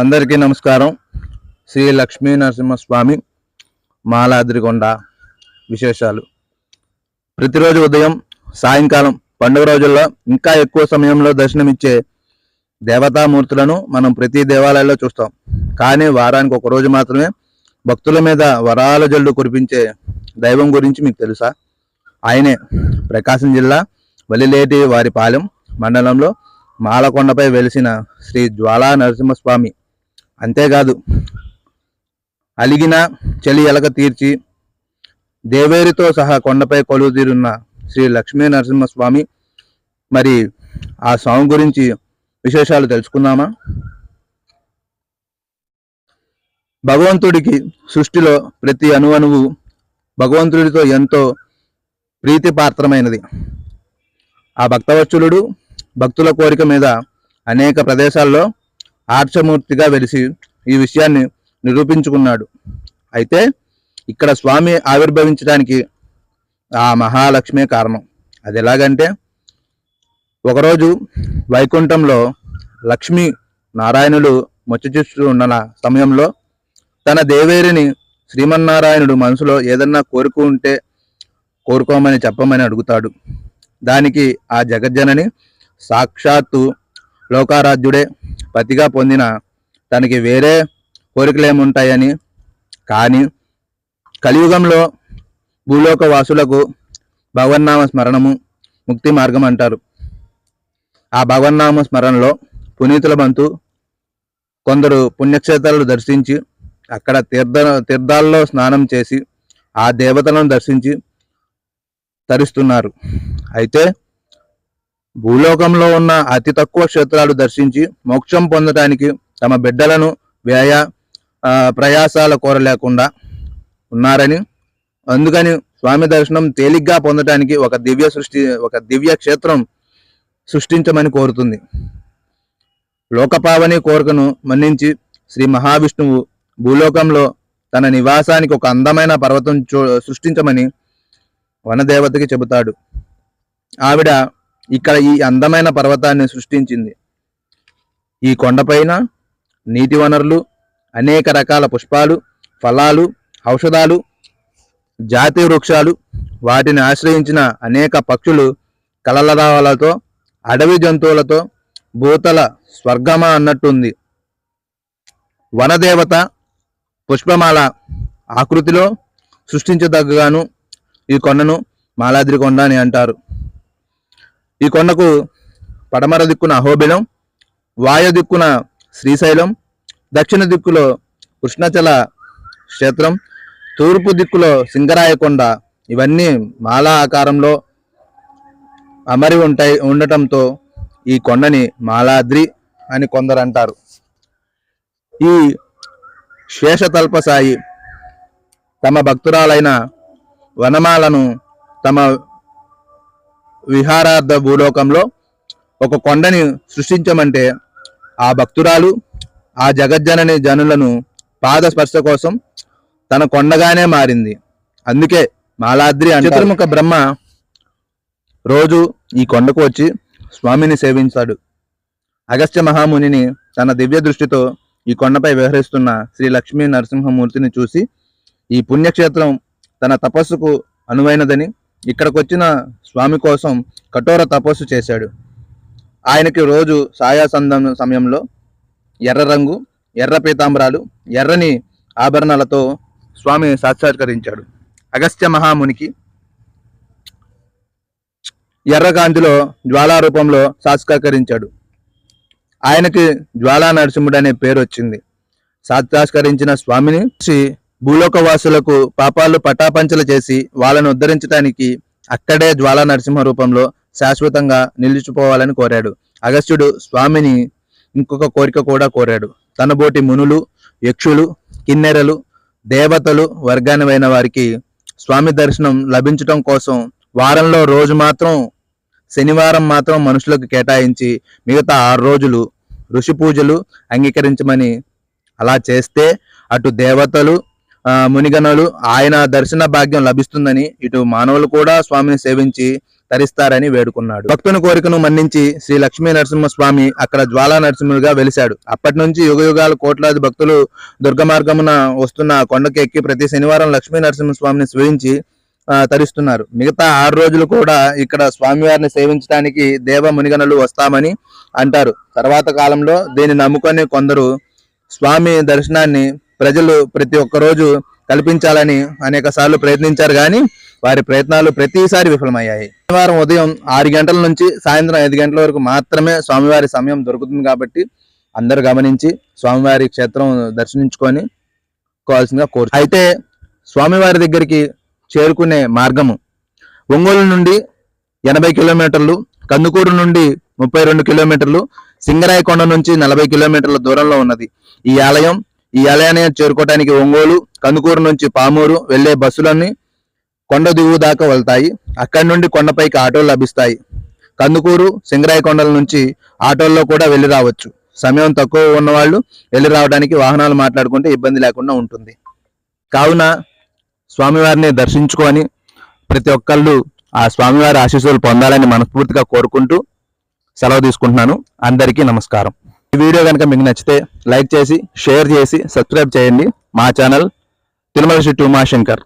అందరికీ నమస్కారం. శ్రీ లక్ష్మీ నరసింహస్వామి మాలాద్రికొండ విశేషాలు. ప్రతిరోజు ఉదయం సాయంకాలం పండుగ రోజుల్లో ఇంకా ఎక్కువ సమయంలో దర్శనమిచ్చే దేవతామూర్తులను మనం ప్రతి దేవాలయాల్లో చూస్తాం. కానీ వారానికి ఒక రోజు మాత్రమే భక్తుల మీద వరాల జల్లు కురిపించే దైవం గురించి మీకు తెలుసా? ఆయనే ప్రకాశం జిల్లా వలిలేటి వారిపాలెం మండలంలో మాలకొండపై వెలిసిన శ్రీ జ్వాలా నరసింహస్వామి అంతేకాదు అలిగిన చలి ఎలక తీర్చి దేవేరితో సహా కొండపై కొలువు తీరున్న శ్రీ లక్ష్మీ నరసింహస్వామి మరి ఆ స్వామి గురించి విశేషాలు తెలుసుకుందామా? భగవంతుడికి సృష్టిలో ప్రతి అణువణువు భగవంతుడితో ఎంతో ప్రీతిపాత్రమైనది. ఆ భక్తవత్సలుడు భక్తుల కోరిక మీద అనేక ప్రదేశాల్లో ఆర్చమూర్తిగా వెలిసి ఈ విషయాన్ని నిరూపించుకున్నాడు. అయితే ఇక్కడ స్వామి ఆవిర్భవించడానికి ఆ మహాలక్ష్మే కారణం. అది ఎలాగంటే ఒకరోజు వైకుంఠంలో లక్ష్మి నారాయణులు ముచ్చచిస్తూ ఉన్న సమయంలో తన దేవేరిని శ్రీమన్నారాయణుడు మనసులో ఏదన్నా కోరుకు ఉంటే కోరుకోమని చెప్పమని అడుగుతాడు. దానికి ఆ జగజ్జనని సాక్షాత్తు లోకారాధ్యుడే పతిగా పొందిన తనకి వేరే కోరికలేముంటాయని. కానీ కలియుగంలో భూలోక వాసులకు భగవన్నామ స్మరణము ముక్తి మార్గం అంటారు ఆ భగవన్నామ స్మరణలో పునీతుల బంతు కొందరు పుణ్యక్షేత్రాలు దర్శించి అక్కడ తీర్థ తీర్థాల్లో స్నానం చేసి ఆ దేవతలను దర్శించి తరిస్తున్నారు. అయితే భూలోకంలో ఉన్న అతి తక్కువ క్షేత్రాలు దర్శించి మోక్షం పొందడానికి తమ బిడ్డలను వ్యయ ప్రయాసాల కోరలేకుండా ఉన్నారని అందుకని స్వామి దర్శనం తేలిగ్గా పొందడానికి ఒక దివ్య సృష్టి ఒక దివ్య క్షేత్రం సృష్టించమని కోరుతుంది. లోకపావని కోరికను మన్నించి శ్రీ మహావిష్ణువు భూలోకంలో తన నివాసానికి ఒక అందమైన పర్వతం చూ- సృష్టించమని వనదేవతకి చెబుతాడు. ఆవిడ ఇక్కడ ఈ అందమైన పర్వతాన్ని సృష్టించింది. ఈ కొండపైన నీటి వనరులు అనేక రకాల పుష్పాలు ఫలాలు ఔషధాలు జాతి వృక్షాలు వాటిని ఆశ్రయించిన అనేక పక్షులు కలలరావాలతో అడవి జంతువులతో భూతల స్వర్గమా అన్నట్టుంది. వనదేవత పుష్పమాల ఆకృతిలో సృష్టించదగ్గగాను ఈ కొండను మాలాద్రి కొండ అని అంటారు. ఈ కొండకు పడమర దిక్కున అహోబిలం వాయు దిక్కున శ్రీశైలం దక్షిణ దిక్కులో కృష్ణచల క్షేత్రం తూర్పు దిక్కులో సింగరాయకొండ. ఇవన్నీ మాలా ఆకారంలో అమరి ఉంటాయి ఉండటంతో ఈ కొండని మాలాద్రి అని కొందరు అంటారు ఈ శేషతల్పసాయి తమ భక్తురాలైన వనమాలను తమ విహారార్థ భూలోకంలో ఒక కొండని సృష్టించమంటే ఆ భక్తురాలు ఆ జగజ్జనని జనులను పాద స్పర్శ కోసం తన కొండగానే మారింది. అందుకే మాలాద్రి చతుర్ముఖ బ్రహ్మ రోజు ఈ కొండకు వచ్చి స్వామిని సేవించాడు. అగస్త్య మహామునిని తన దివ్య దృష్టితో ఈ కొండపై వ్యవహరిస్తున్న శ్రీ లక్ష్మీ నరసింహమూర్తిని చూసి ఈ పుణ్యక్షేత్రం తన తపస్సుకు అనువైనదని ఇక్కడికొచ్చిన స్వామి కోసం కఠోర తపస్సు చేశాడు. ఆయనకి రోజు సాయాసందం సమయంలో ఎర్ర రంగు ఎర్ర పీతాంబరాలు ఎర్రని ఆభరణాలతో స్వామి సాక్షాత్కరించాడు. అగస్త్య మహామునికి ఎర్రకాంతిలో జ్వాలా రూపంలో సాక్షాత్కరించాడు. ఆయనకి జ్వాలా నరసింహుడు అనే పేరు వచ్చింది సాక్షాత్కరించిన స్వామిని భూలోకవాసులకు పాపాలు పటాపంచలు చేసి వాళ్ళను ఉద్ధరించడానికి అక్కడే జ్వాలా నరసింహ రూపంలో శాశ్వతంగా నిలిచిపోవాలని కోరాడు. అగస్త్యుడు స్వామిని ఇంకొక కోరిక కూడా కోరాడు. తన బోటి మునులు యక్షులు కిన్నెరలు దేవతలు వర్గానివైన వారికి స్వామి దర్శనం లభించటం కోసం వారంలో రోజు మాత్రం శనివారం మాత్రం మనుషులకు కేటాయించి మిగతా ఆరు రోజులు ఋషి పూజలు అంగీకరించమని అలా చేస్తే అటు దేవతలు ఆ, ఆయన దర్శన భాగ్యం లభిస్తుందని ఇటు మానవులు కూడా స్వామిని సేవించి తరిస్తారని వేడుకున్నాడు. భక్తుని కోరికను మన్నించి శ్రీ లక్ష్మీ నరసింహస్వామి అక్కడ జ్వాలా నరసింహుడిగా వెలిశాడు. అప్పటి నుంచి యుగ యుగాలు కోట్లాది భక్తులు దుర్గ మార్గమున వస్తున్న కొండకు కొండకి ఎక్కి ప్రతి శనివారం లక్ష్మీ నరసింహస్వామిని సేవించి తరిస్తున్నారు. మిగతా ఆరు రోజులు కూడా ఇక్కడ స్వామివారిని సేవించడానికి దేవ మునిగణులు వస్తామని అంటారు. తర్వాత కాలంలో దీన్ని నమ్ముకొని కొందరు స్వామి దర్శనాన్ని ప్రజలు ప్రతి ఒక్కరోజు కల్పించాలని అనేక సార్లు ప్రయత్నించారు కానీ వారి ప్రయత్నాలు ప్రతిసారి విఫలమయ్యాయి. శనివారం ఉదయం ఆరు గంటల నుంచి సాయంత్రం ఐదు గంటల వరకు మాత్రమే స్వామివారి సమయం దొరుకుతుంది కాబట్టి అందరూ గమనించి స్వామివారి క్షేత్రం దర్శించుకొని కోవాల్సిందిగా కోరు అయితే స్వామివారి దగ్గరికి చేరుకునే మార్గము ఒంగోలు నుండి ఎనభై కిలోమీటర్లు కందుకూరు నుండి ముప్పై రెండు కిలోమీటర్లు సింగరాయకొండ నుంచి నలభై కిలోమీటర్ల దూరంలో ఉన్నది. ఈ ఆలయం ఈ ఆలయాన్ని చేరుకోవడానికి ఒంగోలు కందుకూరు నుంచి పామూరు వెళ్ళే బస్సులన్నీ కొండ దిగువ దాకా వెళ్తాయి. అక్కడి నుండి కొండపైకి ఆటోలు లభిస్తాయి. కందుకూరు సింగరాయకొండల నుంచి ఆటోల్లో కూడా వెళ్ళి రావచ్చు. సమయం తక్కువ ఉన్నవాళ్ళు వెళ్ళి రావడానికి వాహనాలు మాట్లాడుకుంటే ఇబ్బంది లేకుండా ఉంటుంది. కావున స్వామివారిని దర్శించుకొని ప్రతి ఒక్కళ్ళు ఆ స్వామివారి ఆశీస్సులు పొందాలని మనస్ఫూర్తిగా కోరుకుంటూ సెలవు తీసుకుంటున్నాను. అందరికీ నమస్కారం. ఈ వీడియో కనుక మీకు నచ్చితే లైక్ చేసి షేర్ చేసి సబ్స్క్రైబ్ చేయండి. మా ఛానల్ తిరుమల శ్రీ ఉమాశంకర్